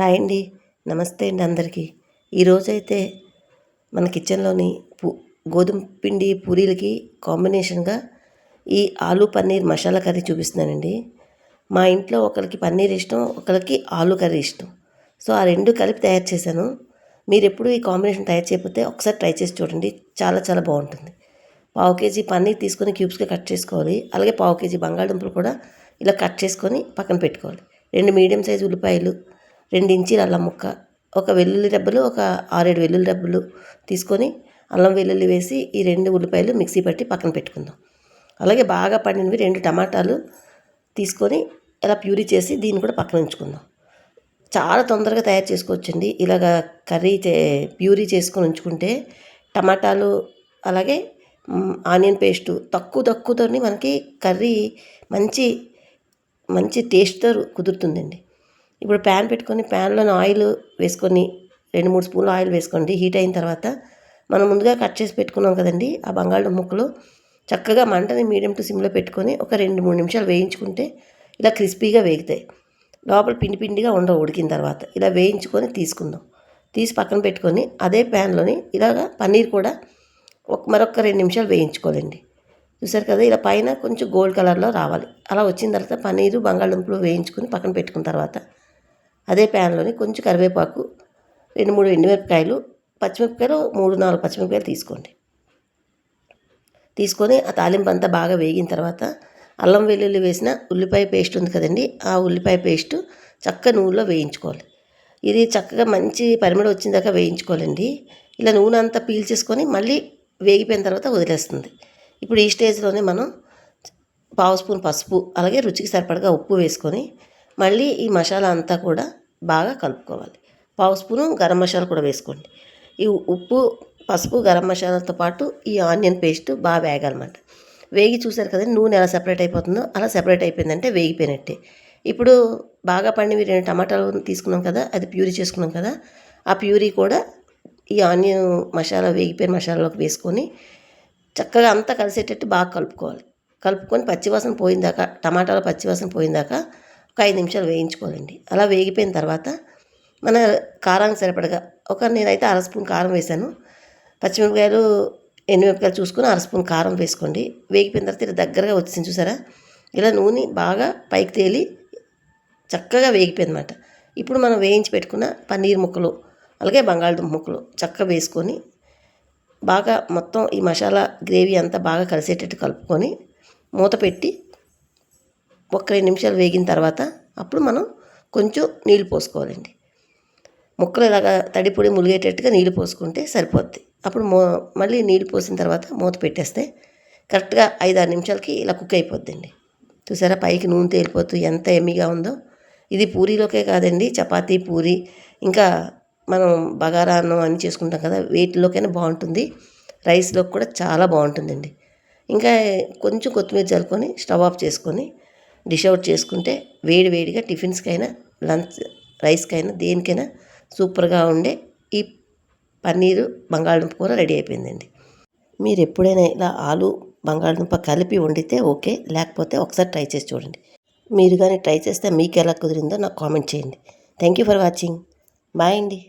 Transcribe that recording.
Hi అండి. నమస్తే అండి అందరికీ. ఈరోజైతే మన కిచెన్లోని పూ గోధుమ పిండి పూరీలకి కాంబినేషన్గా ఈ ఆలు పన్నీర్ మసాలా కర్రీ చూపిస్తున్నానండి. మా ఇంట్లో ఒకరికి పన్నీర్ ఇష్టం ఒకరికి ఆలు కర్రీ ఇష్టం. సో ఆ రెండు కలిపి తయారు చేశాను. మీరు ఎప్పుడు ఈ కాంబినేషన్ తయారు చేయకపోతే ఒకసారి ట్రై చేసి చూడండి. చాలా చాలా బాగుంటుంది. పావు కేజీ పన్నీర్ తీసుకొని క్యూబ్స్గా కట్ చేసుకోవాలి. అలాగే పావు కేజీ బంగాళదుంపలు కూడా ఇలా కట్ చేసుకొని పక్కన పెట్టుకోవాలి. రెండు మీడియం సైజు ఉల్లిపాయలు రెండు అల్లం ముక్క ఒక వెల్లుల్లి డబ్బలు ఒక ఆరేడు వెల్లుల్లి డబ్బలు తీసుకొని అల్లం వెల్లుల్లి వేసి ఈ రెండు ఉల్లిపాయలు మిక్సీ పట్టి పక్కన పెట్టుకుందాం. అలాగే బాగా పండినవి రెండు టమాటాలు తీసుకొని ఇలా ప్యూరీ చేసి దీన్ని కూడా పక్కన ఉంచుకుందాం. చాలా తొందరగా తయారు చేసుకోవచ్చండి. ఇలాగ కర్రీ చే ప్యూరీ చేసుకొని ఉంచుకుంటే టమాటాలు అలాగే ఆనియన్ పేస్టు తక్కువ తక్కువతోని మనకి కర్రీ మంచి మంచి టేస్ట్తో కుదురుతుందండి. ఇప్పుడు ప్యాన్ పెట్టుకొని ప్యాన్లోని ఆయిల్ వేసుకొని రెండు మూడు స్పూన్లు ఆయిల్ వేసుకోండి. హీట్ అయిన తర్వాత మనం ముందుగా కట్ చేసి పెట్టుకున్నాం కదండి ఆ బంగాళదుంప ముక్కలు చక్కగా మంటని మీడియం టు సిమ్లో పెట్టుకొని ఒక రెండు మూడు నిమిషాలు వేయించుకుంటే ఇలా క్రిస్పీగా వేగుతాయి. లోపల పిండి పిండిగా ఉండవు ఉడికిన తర్వాత. ఇలా వేయించుకొని తీసుకుందాం. తీసి పక్కన పెట్టుకొని అదే ప్యాన్లోని ఇలాగా పన్నీర్ కూడా ఒక మరొక రెండు నిమిషాలు వేయించుకోవాలండి. చూసారు కదా ఇలా పైన కొంచెం గోల్డ్ కలర్లో రావాలి. అలా వచ్చిన తర్వాత పన్నీరు బంగాళదుంపలు వేయించుకొని పక్కన పెట్టుకున్న తర్వాత అదే ప్యాన్లోని కొంచెం కరివేపాకు రెండు మూడు ఎండుమిరపకాయలు పచ్చిమిరపకాయలు మూడు నాలుగు పచ్చిమిరపకాయలు తీసుకోండి. తీసుకొని ఆ తాలింపు అంతా బాగా వేగిన తర్వాత అల్లం వెల్లుల్లి వేసిన ఉల్లిపాయ పేస్ట్ ఉంది కదండి ఆ ఉల్లిపాయ పేస్ట్ చక్క నూనెలో వేయించుకోవాలి. ఇది చక్కగా మంచి పరిమళం వచ్చిన దాకా వేయించుకోవాలండి. ఇలా నూనె అంతా పీల్చేసుకొని మళ్ళీ వేగిపోయిన తర్వాత వదిలేస్తుంది. ఇప్పుడు ఈ స్టేజ్లోనే మనం పావు స్పూన్ పసుపు అలాగే రుచికి సరిపడగా ఉప్పు వేసుకొని మళ్ళీ ఈ మసాలా అంతా కూడా బాగా కలుపుకోవాలి. పావు స్పూను గరం మసాలా కూడా వేసుకోండి. ఈ ఉప్పు పసుపు గరం మసాలాతో పాటు ఈ ఆనియన్ పేస్ట్ బాగా వేగాలన్నమాట. వేగి చూశారు కదండి నూనె ఎలా సెపరేట్ అయిపోతుందో అలా సెపరేట్ అయిపోయిందంటే వేగిపోయినట్టే. ఇప్పుడు బాగా పండివి రెండు టమాటాలు తీసుకున్నాం కదా అది ప్యూరీ చేసుకున్నాం కదా ఆ ప్యూరీ కూడా ఈ ఆనియన్ మసాలా వేగిపోయిన మసాలాలోకి వేసుకొని చక్కగా అంతా కలిసేటట్టు బాగా కలుపుకోవాలి. కలుపుకొని పచ్చివాసన పోయిందాక టమాటాల పచ్చివాసన పోయిందాక ఒక ఐదు నిమిషాలు వేయించుకోవాలండి. అలా వేగిపోయిన తర్వాత మన కారానికి సరిపడగా ఒక నేనైతే అర స్పూన్ కారం వేశాను. పచ్చిమిరపకాయలు ఎండుమిరపకాయలు చూసుకుని అర స్పూన్ కారం వేసుకోండి. వేగిపోయిన తర్వాత ఇలా దగ్గరగా వచ్చింది చూసారా? ఇలా నూనె బాగా పైకి తేలి చక్కగా వేగిపోయిందన్నమాట. ఇప్పుడు మనం వేయించి పెట్టుకున్న పన్నీర్ ముక్కలు అలాగే బంగాళదుంప ముక్కలు చక్కగా వేసుకొని బాగా మొత్తం ఈ మసాలా గ్రేవీ అంతా బాగా కలిసేటట్టు కలుపుకొని మూత పెట్టి ఒక రెండు నిమిషాలు వేగిన తర్వాత అప్పుడు మనం కొంచెం నీళ్ళు పోసుకోవాలండి. ముక్కలు ఇలాగా తడిపొడి ములిగేటట్టుగా నీళ్ళు పోసుకుంటే సరిపోద్ది. అప్పుడు మో మళ్ళీ నీళ్ళు పోసిన తర్వాత మూత పెట్టేస్తే కరెక్ట్గా ఐదు ఆరు నిమిషాలకి ఇలా కుక్ అయిపోద్దండి. చూసారా? పైకి నూనె తేలిపోతూ ఎంత ఎమ్మిగా ఉందో. ఇది పూరీలోకే కాదండి చపాతీ పూరి. ఇంకా మనం బగారా అన్నం అన్ని చేసుకుంటాం కదా వేటిలోకైనా బాగుంటుంది. రైస్లో కూడా చాలా బాగుంటుందండి. ఇంకా కొంచెం కొత్తిమీర చల్లుకొని స్టవ్ ఆఫ్ చేసుకొని డిష్ అవుట్ చేసుకుంటే వేడి వేడిగా టిఫిన్స్కైనా లంచ్ రైస్కైనా దేనికైనా సూపర్గా ఉండే ఈ పన్నీరు బంగాళదుంప కూర రెడీ అయిపోయిందండి. మీరు ఎప్పుడైనా ఇలా ఆలు బంగాళదుంప కలిపి వండితే ఓకే లేకపోతే ఒకసారి ట్రై చేసి చూడండి. మీరు కానీ ట్రై చేస్తే మీకు ఎలా కుదిరిందో నాకు కామెంట్ చేయండి. Thank you for watching. Bye అండి.